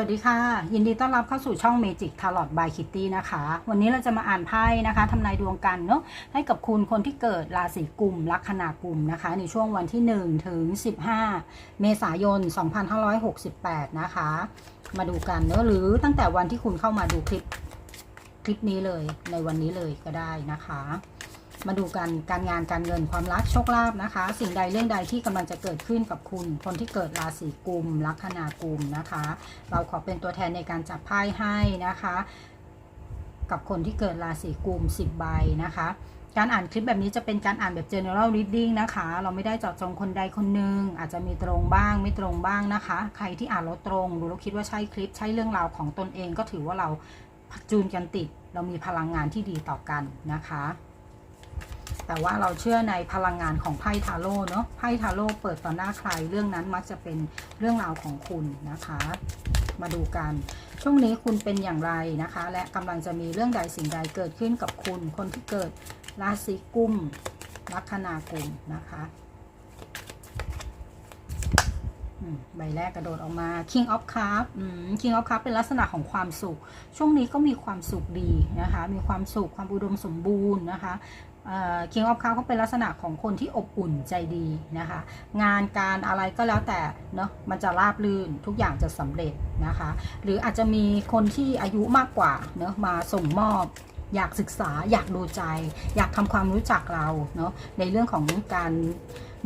สวัสดีค่ะ ยินดีต้อนรับเข้าสู่ช่อง Magic Tarot by Kitty นะคะ วันนี้เราจะมาอ่านไพ่นะคะทำนายดวงกันเนาะให้กับคุณคนที่เกิดราศีกุมลัคนากุมนะคะ ในช่วงวันที่ 1 ถึง 15 เมษายน 2568 นะคะ มาดูกันเนาะหรือตั้งแต่วันที่คุณเข้ามาดูคลิป คลิปนี้เลยในวันนี้เลยก็ได้นะคะ มาดูกันการงานการเงินความรักโชคลาภนะคะ สิ่งใดเรื่องใดที่กำลังจะเกิดขึ้นกับคุณ คนที่เกิดราศีกุมลัคนากุมนะคะ เราขอเป็นตัวแทนในการจับไพ่ให้นะคะ กับคนที่เกิดราศีกุม10ใบนะคะการอ่านคลิปแบบนี้จะเป็นการอ่านแบบ general reading นะคะ เราไม่ได้เจาะจงคนใดคนหนึ่งอาจจะมีตรงบ้างไม่ตรงบ้างนะคะ ใครที่อ่านแล้วตรงหรือเราคิดว่าใช่คลิปใช่เรื่องราวของตนเองก็ถือว่าเราจูนกันติด เรามีพลังงานที่ดีต่อกันนะคะ แต่ว่าเราเชื่อในพลังงานของไพ่ทาโร่เนาะไพ่ทาโร่เปิดต่อหน้าใคร เรื่องนั้นมักจะเป็นเรื่องราวของคุณนะคะ มาดูกัน ช่วงนี้คุณเป็นอย่างไรนะคะ และกำลังจะมีเรื่องใดสิ่งใดเกิดขึ้นกับคุณ คนที่เกิดราศีกุมลัคนากุมนะคะใบแรกกระโดดออกมา King of Cup อืม King of Cup เป็นลักษณะของความสุข ช่วงนี้ก็มีความสุขดีนะคะ มีความสุขความอุดมสมบูรณ์นะคะ เอ่อ King of Cup เขาเป็นลักษณะของคนที่อบอุ่นใจดีนะคะ งานการอะไรก็แล้วแต่เนาะมันจะราบรื่นทุกอย่างจะสำเร็จนะคะ หรืออาจจะมีคนที่อายุมากกว่าเนาะมาส่งมอบอยากศึกษาอยากดูใจ อยากทำความรู้จักเราเนาะในเรื่องของการ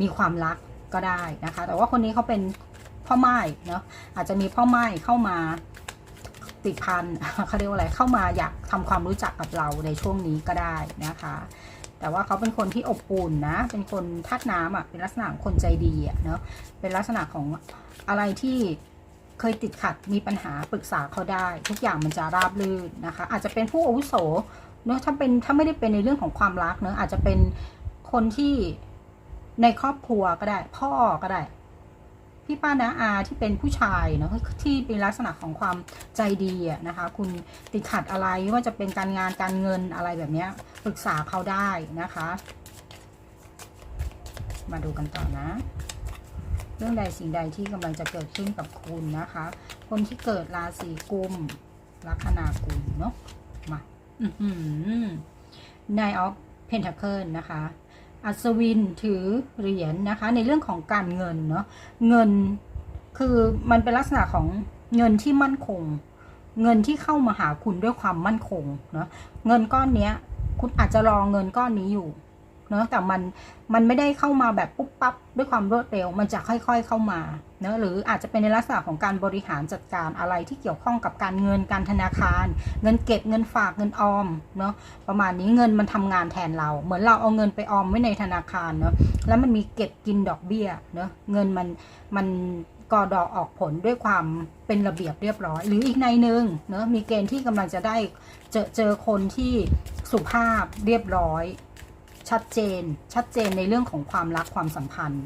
มีความรักก็ได้นะคะ แต่ว่าคนนี้เขาเป็นพ่อไม้เนาะอาจจะมีพ่อไม้เข้ามาติดพันเขาเรียกว่าอะไรเข้ามาอยากทำความรู้จักกับเราในช่วงนี้ก็ได้นะคะ แต่ว่าเขาเป็นคนที่อบอุ่นนะ เป็นคนธาตุน้ำอะ เป็นลักษณะคนใจดีอะเนาะ เป็นลักษณะของอะไรที่เคยติดขัดมีปัญหาปรึกษาเขาได้ ทุกอย่างมันจะราบรื่นนะคะ อาจจะเป็นผู้อาวุโสเนาะถ้าเป็นถ้าไม่ได้เป็นในเรื่องของความรักเนาะอาจจะเป็นคนที่ในครอบครัวก็ได้ พ่อก็ได้ พี่ป้านาอาที่เป็นผู้ชายเนาะที่เป็นลักษณะของความใจดีอะนะคะ คุณติดขัดอะไรว่าจะเป็นการงานการเงินอะไรแบบนี้ปรึกษาเขาได้นะคะ มาดูกันต่อนะเรื่องใดสิ่งใดที่กำลังจะเกิดขึ้นกับคุณนะคะ คนที่เกิดราศีกุมลัคนากุมเนาะมา อือหือ Nine of Pentacle นะคะ อัศวินถือเหรียญนะคะ ในเรื่องของการเงินเนาะเงินคือมันเป็นลักษณะของเงินที่มั่นคง เงินที่เข้ามาหาคุณด้วยความมั่นคงเนาะเงินก้อนเนี้ย คุณอาจจะรอเงินก้อนนี้อยู่ เนาะแต่มันมันไม่ได้เข้ามาแบบปุ๊บปั๊บด้วยความรวดเร็ว มันจะค่อยๆเข้ามาเนาะหรืออาจจะเป็นในลักษณะของการบริหารจัดการอะไรที่เกี่ยวข้องกับการเงินการธนาคาร เงินเก็บเงินฝากเงินออมเนาะประมาณนี้เงินมันทำงานแทนเรา เหมือนเราเอาเงินไปออมไว้ในธนาคารเนาะแล้วมันมีเก็บกินดอกเบี้ยเนาะเงินมันมันกอดอกออกผลด้วยความเป็นระเบียบเรียบร้อย หรืออีกในหนึ่งเนาะมีเกณฑ์ที่กำลังจะได้เจอเจอคนที่สุภาพเรียบร้อย ชัดเจน ชัดเจนในเรื่องของความรักความสัมพันธ์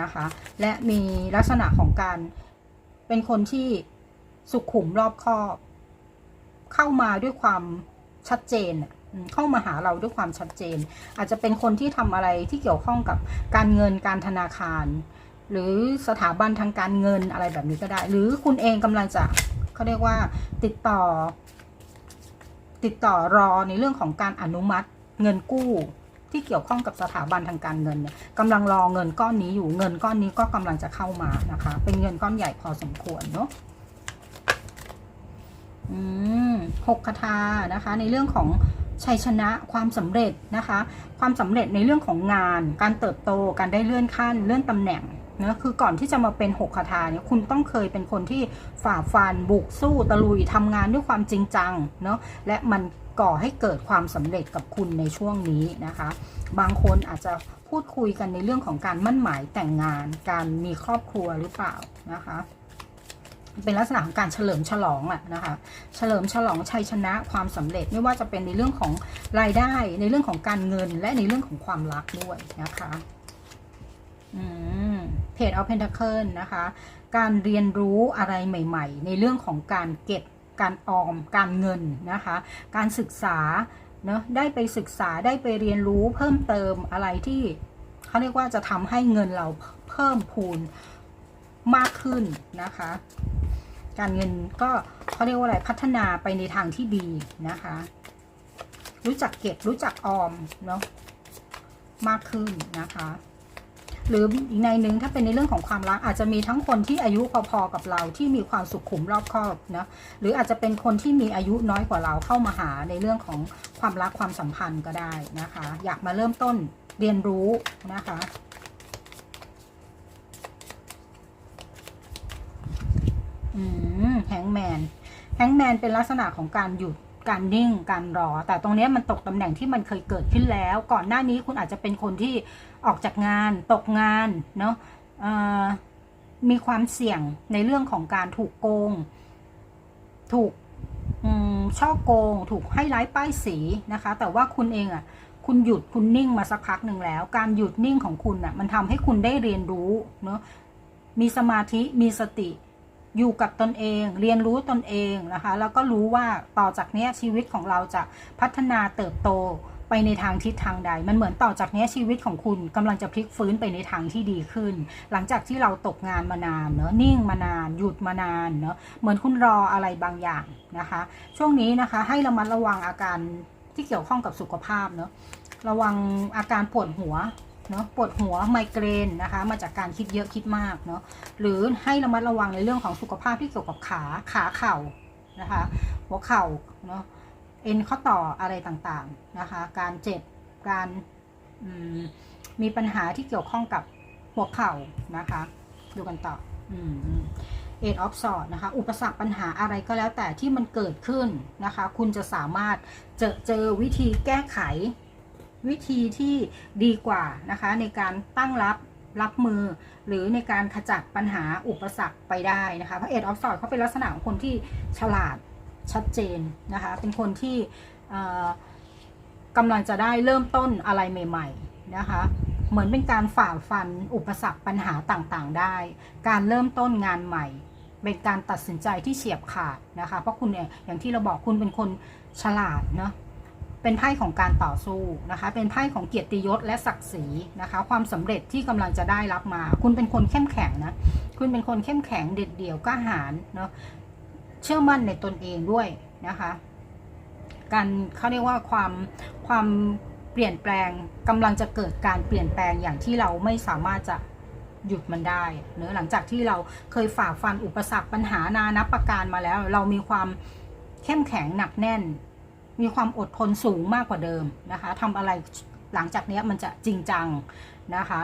นะคะ และมีลักษณะของการเป็นคนที่สุขุมรอบคอบ เข้ามาด้วยความชัดเจนเข้ามาหาเราด้วยความชัดเจน อาจจะเป็นคนที่ทำอะไรที่เกี่ยวข้องกับการเงินการธนาคาร หรือสถาบันทางการเงินอะไรแบบนี้ก็ได้ หรือคุณเองกำลังจะเขาเรียกว่าติดต่อ ติดต่อรอในเรื่องของการอนุมัติเงินกู้ ที่เกี่ยวข้องกับสถาบันทางการเงินเนี่ยกำลังรอเงินก้อนนี้อยู่เงินก้อนนี้ก็กำลังจะเข้ามานะคะ เป็นเงินก้อนใหญ่พอสมควรเนาะอืมหกคาถานะคะ ในเรื่องของชัยชนะความสำเร็จนะคะ ความสำเร็จในเรื่องของงาน การเติบโตการได้เลื่อนขั้น เลื่อนตำแหน่ง นะคือก่อนที่จะมาเป็นหกคาถาเนี่ยคุณต้องเคยเป็นคนที่ฝ่าฟันบุกสู้ตะลุยทำงานด้วยความจริงจังเนาะและมันก่อให้เกิดความสำเร็จกับคุณในช่วงนี้นะคะ บางคนอาจจะพูดคุยกันในเรื่องของการมั่นหมายแต่งงาน การมีครอบครัวหรือเปล่านะคะเป็นลักษณะของการเฉลิมฉลองอะนะคะ เฉลิมฉลองชัยชนะความสำเร็จไม่ว่าจะเป็นในเรื่องของรายได้ ในเรื่องของการเงินและในเรื่องของความรักด้วยนะคะ อืม เพจเอาเพนท c เคิลนะคะ การเรียนรู้อะไรใหม่ ๆ ในเรื่องของการเก็บการออมการเงินนะคะ การศึกษาเนอะได้ไปศึกษาได้ไปเรียนรู้เพิ่มเติมอะไรที่เขาเรียกว่าจะทำให้เงินเราเพิ่มพูนมากขึ้นนะคะ การเงินก็เขาเรียกว่าอะไรพัฒนาไปในทางที่ดีนะคะ รู้จักเก็บรู้จักออมเนาะมากขึ้นนะคะ หรืออีกในหนึ่งถ้าเป็นในเรื่องของความรัก อาจจะมีทั้งคนที่อายุพอๆกับเราที่มีความสุขขุมรอบคอบนะหรืออาจจะเป็นคนที่มีอายุน้อยกว่าเราเข้ามาหาในเรื่องของความรักความสัมพันธ์ก็ได้นะคะ อยากมาเริ่มต้นเรียนรู้นะคะอืมแฮงแมนแฮงแมนเป็นลักษณะของการหยุดการนิ่งการรอ แต่ตรงนี้มันตกตำแหน่งที่มันเคยเกิดขึ้นแล้ว ก่อนหน้านี้คุณอาจจะเป็นคนที่ ออกจากงานตกงานเนาะมีความเสี่ยงในเรื่องของการถูกโกง ถูกช่อโกง ถูกให้ร้ายป้ายสีนะคะ แต่ว่าคุณเองอะ่ะคุณหยุดคุณนิ่งมาสักพักหนึ่งแล้ว การหยุดนิ่งของคุณอะมันทำให้คุณได้เรียนรู้เนาะมีสมาธิมีสติอยู่กับตนเอง เรียนรู้ตนเองนะคะ แล้วก็รู้ว่าต่อจากนี้ชีวิตของเราจะพัฒนาเติบโต ไปในทางทิศทางใด มันเหมือนต่อจากนี้ชีวิตของคุณกำลังจะพลิกฟื้นไปในทางที่ดีขึ้น หลังจากที่เราตกงานมานานเนอะนิ่งมานาน หยุดมานานเนอะเหมือนคุณรออะไรบางอย่างนะคะ ช่วงนี้นะคะให้ระมัดระวังอาการที่เกี่ยวข้องกับสุขภาพเนอะระวังอาการปวดหัวเนาะปวดหัวไมเกรนนะคะมาจากการคิดเยอะคิดมากเนาะหรือให้ระมัดระวังในเรื่องของสุขภาพที่เกี่ยวกับขาขาเข่านะคะหัวเข่าเนาะ เอ็นข้อต่ออะไรต่างๆนะคะ การเจ็บการมมีปัญหาที่เกี่ยวข้องกับหัวเข่านะคะ ดูกันต่อเอ็ดออฟสอดนะคะ อุปสรรคปัญหาอะไรก็แล้วแต่ที่มันเกิดขึ้นนะคะ คุณจะสามารถเจอเจอวิธีแก้ไขวิธีที่ดีกว่านะคะ ในการตั้งรับรับมือ หรือในการขจัดปัญหาอุปสรรคไปได้นะคะ เพราะเอ็ดออฟสอดเขาเป็นลักษณะของคนที่ฉลาด ชัดเจนนะคะ เป็นคนที่กำลังจะได้เริ่มต้นอะไรใหม่ ๆ นะคะ เหมือนเป็นการฝ่าฟันอุปสรรคปัญหาต่างๆ ได้ การเริ่มต้นงานใหม่ เป็นการตัดสินใจที่เฉียบขาดนะคะ เพราะคุณเนี่ยอย่างที่เราบอกคุณเป็นคนฉลาดเนาะเป็นไพ่ของการต่อสู้นะคะ เป็นไพ่ของเกียรติยศและศักดิ์ศรีนะคะ ความสำเร็จที่กำลังจะได้รับมา คุณเป็นคนเข้มแข็งนะ คุณเป็นคนเข้มแข็งเด็ดเดี่ยวกล้าหาญเนาะ เชื่อมั่นในตนเองด้วยนะคะ การเขาเรียกว่าความความเปลี่ยนแปลงกำลังจะเกิดการเปลี่ยนแปลงอย่างที่เราไม่สามารถจะหยุดมันได้เนะหลังจากที่เราเคยฝ่าฟันอุปสรรคปัญหานานับประการมาแล้ว เรามีความเข้มแข็งหนักแน่น มีความอดทนสูงมากกว่าเดิมนะคะทำอะไรหลังจากนี้มันจะจริงจังนะคะ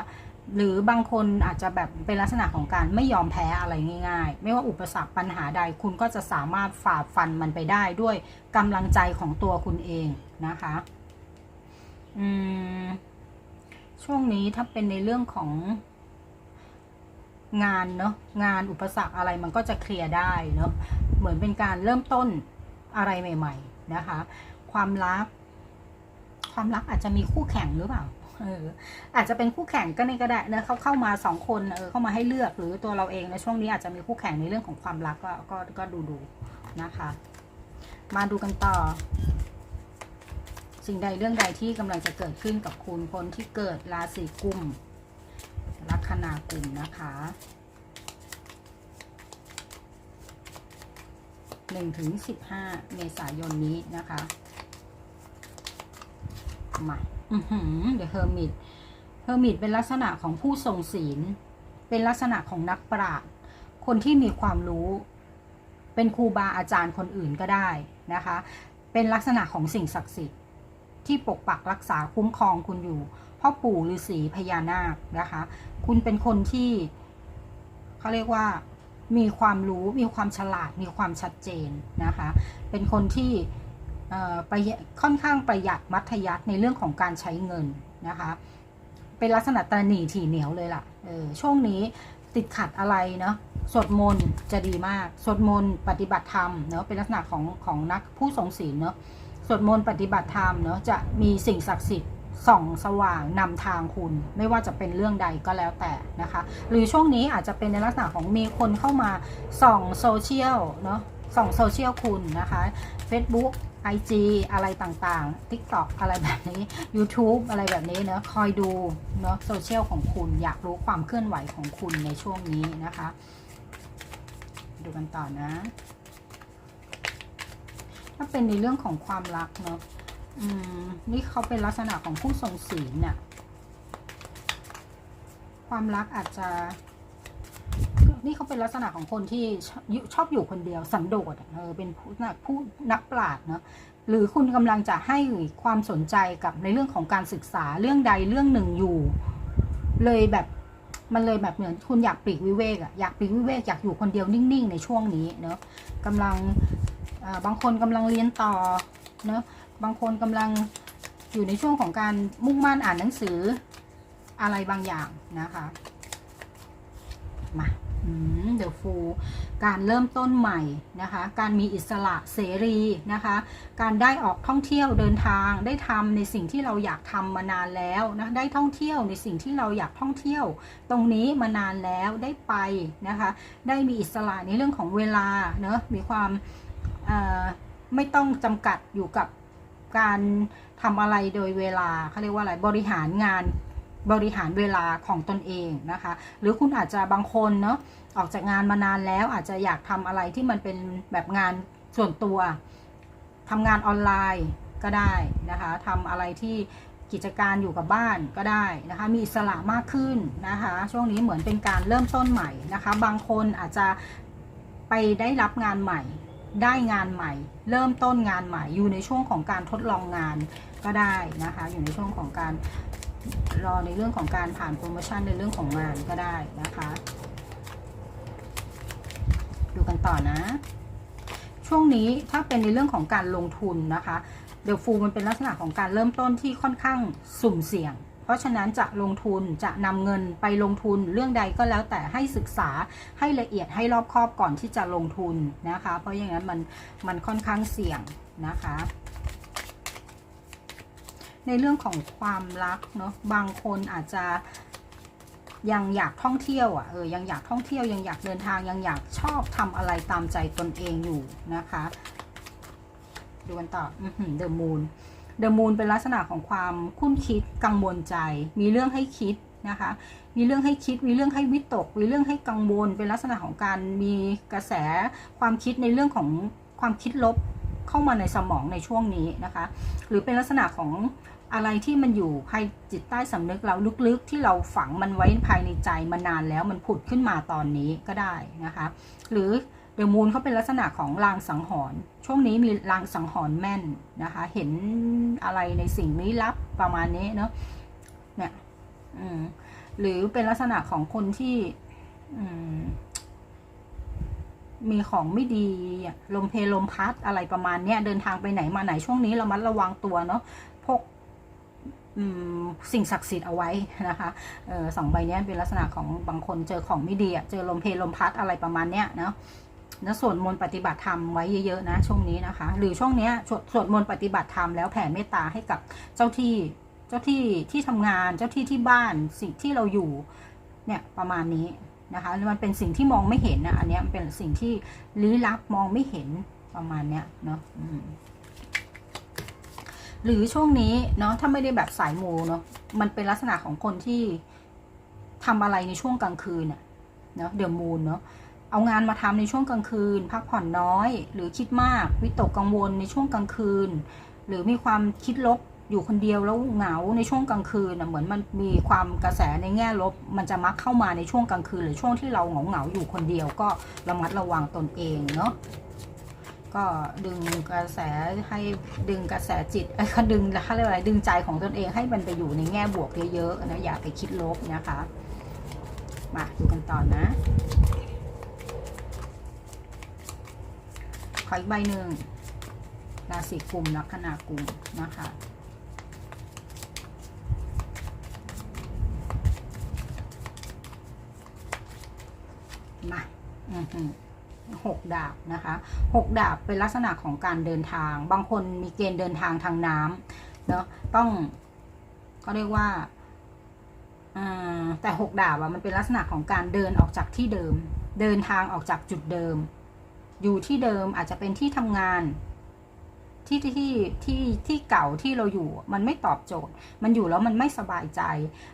หรือบางคนอาจจะแบบเป็นลักษณะของการไม่ยอมแพ้อะไรง่ายๆ ไม่ว่าอุปสรรคปัญหาใด คุณก็จะสามารถฝ่าฟันมันไปได้ด้วยกำลังใจของตัวคุณเองนะคะอืมช่วงนี้ถ้าเป็นในเรื่องของงานเนาะงานอุปสรรคอะไรมันก็จะเคลียร์ได้เนาะเหมือนเป็นการเริ่มต้นอะไรใหม่ ๆ นะคะ ความรัก ความรักอาจจะมีคู่แข่งหรือเปล่า เอออาจจะเป็นคู่แข่งก็ในก็ได้นะเขาเข้ามาสองคนเออเข้ามาให้เลือกหรือตัวเราเองในช่วงนี้อาจจะมีคู่แข่งในเรื่องของความรักก็ก็ก็ดูดูนะคะ มาดูกันต่อ สิ่งใดเรื่องใดที่กำลังจะเกิดขึ้นกับคุณคนที่เกิดราศีกุมลัคนากุมนะคะหนึ่งถึงสิบห้าเมษายนนี้นะคะมา เดี๋ยวเฮอร์มิตเฮอร์มิตเป็นลักษณะของผู้ทรงศีล เป็นลักษณะของนักปราชญ์คนที่มีความรู้ เป็นครูบาอาจารย์คนอื่นก็ได้นะคะ เป็นลักษณะของสิ่งศักดิ์สิทธิ์ ที่ปกปักรักษาคุ้มครองคุณอยู่พ่อปู่ฤาษีพญานาคนะคะ คุณเป็นคนที่เขาเรียกว่ามีความรู้มีความฉลาดมีความชัดเจนนะคะ เป็นคนที่ ค่อนข้างประหยัดมัธยัติในเรื่องของการใช้เงินนะคะ เป็นลักษณะตรนีถี่เหนียวเลยล่ะเออช่วงนี้ติดขัดอะไรเนาะสวดมนต์จะดีมากสวดมนต์ปฏิบัติธรรมเนาะเป็นลักษณะของของนักผู้ทรงศีลเนาะสวดมนต์ปฏิบัติธรรมเนาะจะมีสิ่งศักดิ์สิทธิ์ส่องสว่างนำทางคุณ ไม่ว่าจะเป็นเรื่องใดก็แล้วแต่นะคะ หรือช่วงนี้อาจจะเป็นในลักษณะของมีคนเข้ามาส่องโซเชียลเนาะส่องโซเชียลคุณนะคะ Facebook IG อะไรต่างๆ TikTok อะไรแบบนี้ YouTube อะไรแบบนี้เนาะคอยดูเนาะโซเชียลของคุณอยากรู้ความเคลื่อนไหวของคุณในช่วงนี้นะคะ ดูกันต่อนะ ถ้าเป็นในเรื่องของความรักเนาะอืมนี่เขาเป็นลักษณะของผู้ทรงศีลน่ะความรักอาจจะ นี่เขาเป็นลักษณะของคนที่ชอบอยู่คนเดียวสันโดษเออเป็นผู้นักผู้นักปราชญ์เนาะหรือคุณกำลังจะให้ความสนใจกับในเรื่องของการศึกษาเรื่องใดเรื่องหนึ่งอยู่ เลยแบบมันเลยแบบเหมือนคุณอยากปลีกวิเวกอะอยากปลีกวิเวกอยากอยู่คนเดียวนิ่งๆ ในช่วงนี้เนาะกำลังบางคนกำลังเรียนต่อเนาะบางคนกำลังอยู่ในช่วงของการมุ่งมั่นอ่านหนังสืออะไรบางอย่างนะคะมา เดอะฟูการเริ่มต้นใหม่นะคะ การมีอิสระเสรีนะคะ การได้ออกท่องเที่ยวเดินทาง ได้ทำในสิ่งที่เราอยากทำมานานแล้วนะ ได้ท่องเที่ยวในสิ่งที่เราอยากท่องเที่ยว ตรงนี้มานานแล้วได้ไปนะคะ ได้มีอิสระในเรื่องของเวลาเนอะมีความไม่ต้องจำกัดอยู่กับการทำอะไรโดยเวลาเขาเรียกว่าอะไรบริหารงาน บริหารเวลาของตนเองนะคะ หรือคุณอาจจะบางคนเนาะออกจากงานมานานแล้วอาจจะอยากทำอะไรที่มันเป็นแบบงานส่วนตัวทำงานออนไลน์ก็ได้นะคะทำอะไรที่กิจการอยู่กับบ้านก็ได้นะคะมีอิสระมากขึ้นนะคะ ช่วงนี้เหมือนเป็นการเริ่มต้นใหม่นะคะ บางคนอาจจะไปได้รับงานใหม่ ได้งานใหม่ เริ่มต้นงานใหม่อยู่ในช่วงของการทดลองงานก็ได้นะคะ อยู่ในช่วงของการ รอในเรื่องของการผ่านโปรโมชั่นในเรื่องของงานก็ได้นะคะ ดูกันต่อนะ ช่วงนี้ถ้าเป็นในเรื่องของการลงทุนนะคะเดลฟูมันเป็นลักษณะของการเริ่มต้นที่ค่อนข้างสุ่มเสี่ยง เพราะฉะนั้นจะลงทุนจะนำเงินไปลงทุนเรื่องใดก็แล้วแต่ให้ศึกษาให้ละเอียดให้รอบคอบก่อนที่จะลงทุนนะคะ เพราะอย่างนั้นมันมันค่อนข้างเสี่ยงนะคะ ในเรื่องของความรักเนาะบางคนอาจจะยังอยากท่องเที่ยวอะเออยังอยากท่องเที่ยวยังอยากเดินทางยังอยากชอบทำอะไรตามใจตนเองอยู่นะคะดูกันต่อเดอะมูนเดอะมูนเป็นลักษณะของความคุ้นคิดกังวลใจ มีเรื่องให้คิดนะคะ มีเรื่องให้คิด มีเรื่องให้วิตก มีเรื่องให้กังวล เป็นลักษณะของการมีกระแสความคิดในเรื่องของความคิดลบเข้ามาในสมองในช่วงนี้นะคะ หรือเป็นลักษณะของ อะไรที่มันอยู่ภายจิตใต้สำนึกเราลึกๆ ที่เราฝังมันไว้ภายในใจมานานแล้วมันผุดขึ้นมาตอนนี้ก็ได้นะคะ หรือเดอะมูนเขาเป็นลักษณะของลางสังหรณ์ช่วงนี้มีลางสังหรณ์แม่นนะคะ เห็นอะไรในสิ่งลี้ลับประมาณนี้เนาะเนี่ยหรือเป็นลักษณะของคนที่มีของไม่ดีลมเพลลมพัดอะไรประมาณเนี้ยเดินทางไปไหนมาไหนช่วงนี้เรามัดระวังตัวเนาะ สิ่งศักดิ์สิทธิ์เอาไว้นะคะออสองใบนี้เป็นลักษณะของบางคนเจอของไม่ดีเจอลมเพลลมพัดอะไรประมาณเนี้ยเนาะนะสวดมนต์ปฏิบัติธรรมไว้เยอะๆนะช่วงนี้นะคะ หรือช่วงเนี้ยสวดมนต์ปฏิบัติธรรมแล้วแผ่เมตตาให้กับเจ้าที่เจ้าที่ที่ทำงานเจ้าที่ที่บ้านสิ่งที่เราอยู่เนี่ยประมาณนี้นะคะมันเป็นสิ่งที่มองไม่เห็นนะอันนี้มันเป็นสิ่งที่ลี้ลับมองไม่เห็นประมาณเนี้ยเนาะ หรือช่วงนี้เนาะถ้าไม่ได้แบบสายมูเนาะมันเป็นลักษณะของคนที่ทำอะไรในช่วงกลางคืนเนาะเดี๋ยวมูนเนาะเอางานมาทำในช่วงกลางคืน พักผ่อนน้อย หรือคิดมากวิตกกังวลในช่วงกลางคืน หรือมีความคิดลบอยู่คนเดียวแล้วเหงาในช่วงกลางคืนเหมือนมันมีความกระแสในแง่ลบ มันจะมักเข้ามาในช่วงกลางคืน หรือช่วงที่เราเหงาเหงาอยู่คนเดียวก็ระมัดระวังตนเองเนาะ ก็ดึงกระแสให้ดึงกระแสจิตไอ้ยเขาดึงเขาเรียกว่าอะไรดึงใจของตนเองให้มันไปอยู่ในแง่บวกเยอะๆนะอย่าไปคิดลบนะคะ มาดูกันต่อนะ ขออีกใบหนึ่งราศีกลุ่มลัคนากุมนะคะมาอือ หกดาบนะคะหกดาบเป็นลักษณะของการเดินทาง บางคนมีเกณฑ์เดินทางทางน้ำเนาะต้องก็เรียกว่าแต่หกดาบอะมันเป็นลักษณะของการเดินออกจากที่เดิม เดินทางออกจากจุดเดิม อยู่ที่เดิมอาจจะเป็นที่ทำงาน ที่ที่ที่ที่เก่าที่เราอยู่มันไม่ตอบโจทย์ มันอยู่แล้วมันไม่สบายใจ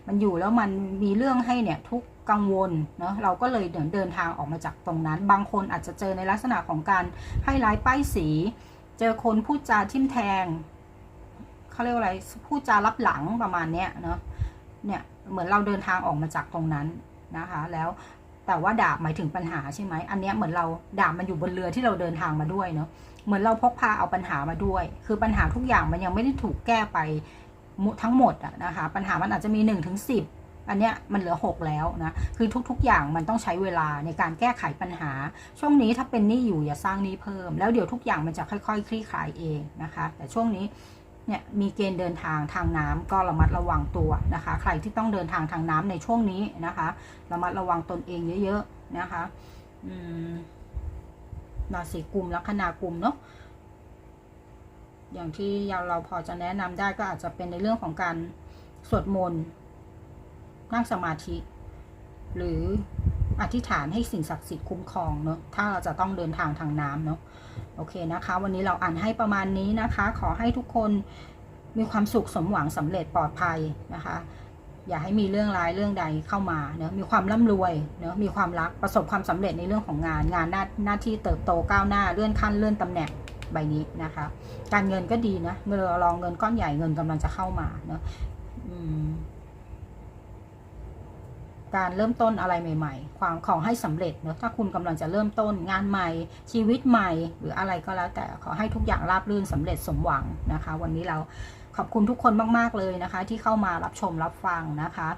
มันอยู่แล้วมันมีเรื่องให้เนี่ยทุกกังวลเนาะเราก็เลยเดินเดินทางออกมาจากตรงนั้น บางคนอาจจะเจอในลักษณะของการให้ร้ายป้ายสี เจอคนพูดจาทิมแทงเขาเรียกว่าอะไรพูดจารับหลังประมาณเนี้ยเนาะเนี่ยเหมือนเราเดินทางออกมาจากตรงนั้นนะคะ แล้วแต่ว่าดาบหมายถึงปัญหาใช่ไหมอันเนี้ยเหมือนเราดาบมันอยู่บนเรือที่เราเดินทางมาด้วยเนาะ เหมือนเราพกพาเอาปัญหามาด้วย คือปัญหาทุกอย่างมันยังไม่ได้ถูกแก้ไปทั้งหมดอะนะคะ ปัญหามันอาจจะมี1นถึงสิอันเนี้ยมันเหลือ 6 แล้วนะ คือทุกๆ อย่างมันต้องใช้เวลาในการแก้ไขปัญหา ช่วงนี้ถ้าเป็นหนี้อยู่อย่าสร้างหนี้เพิ่ม แล้วเดี๋ยวทุกอย่างมันจะค่อยๆ คลี่คลายเองนะคะ แต่ช่วงนี้เนี่ยมีเกณฑ์เดินทางทางน้ำก็ระมัดระวังตัวนะคะ ใครที่ต้องเดินทางทางน้ำในช่วงนี้นะคะ ระมัดระวังตนเองเยอะๆนะคะ อืม ราศีกุมลัคนากุมเนาะอย่างที่เราพอจะแนะนำได้ก็อาจจะเป็นในเรื่องของการสวดมนต์นั่งสมาธิ หรืออธิษฐานให้สิ่งศักดิ์สิทธิ์คุ้มครองเนาะถ้าเราจะต้องเดินทางทางน้ำเนาะโอเคนะคะ วันนี้เราอ่านให้ประมาณนี้นะคะ ขอให้ทุกคนมีความสุขสมหวังสำเร็จปลอดภัยนะคะ อย่าให้มีเรื่องร้ายเรื่องใดเข้ามาเนาะมีความร่ำรวยเนาะมีความรักประสบความสำเร็จในเรื่องของงาน งานหน้าหน้าที่เติบโตก้าวหน้าเลื่อนขั้นเลื่อนตำแหน่งใบนี้นะคะ การเงินก็ดีนะเมื่อรองเงินก้อนใหญ่เงินกำลังจะเข้ามาเนาะการเริ่มต้นอะไรใหม่ ๆ ความขอให้สำเร็จเนอะถ้าคุณกำลังจะเริ่มต้นงานใหม่ ชีวิตใหม่ หรืออะไรก็แล้วแต่ขอให้ทุกอย่างราบรื่นสำเร็จสมหวังนะคะ วันนี้เรา ขอบคุณทุกคนมาก ๆ เลยนะคะ ที่เข้ามารับชมรับฟังนะคะ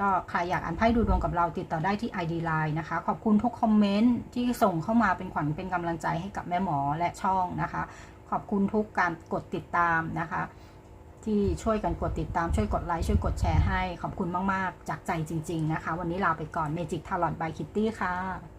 ก็ใครอยากอ่านไพ่ดูดวงกับเราติดต่อได้ที่ ID Line นะคะ ขอบคุณทุกคอมเมนต์ที่ส่งเข้ามาเป็นขวัญเป็นกำลังใจให้กับแม่หมอและช่องนะคะ ขอบคุณทุกการกดติดตามนะคะ ที่ช่วยกันกดติดตามช่วยกดไลค์ช่วยกดแชร์ให้ขอบคุณมาก ๆ จากใจจริง ๆ นะคะ วันนี้ลาไปก่อน Magic Talent by Kitty ค่ะ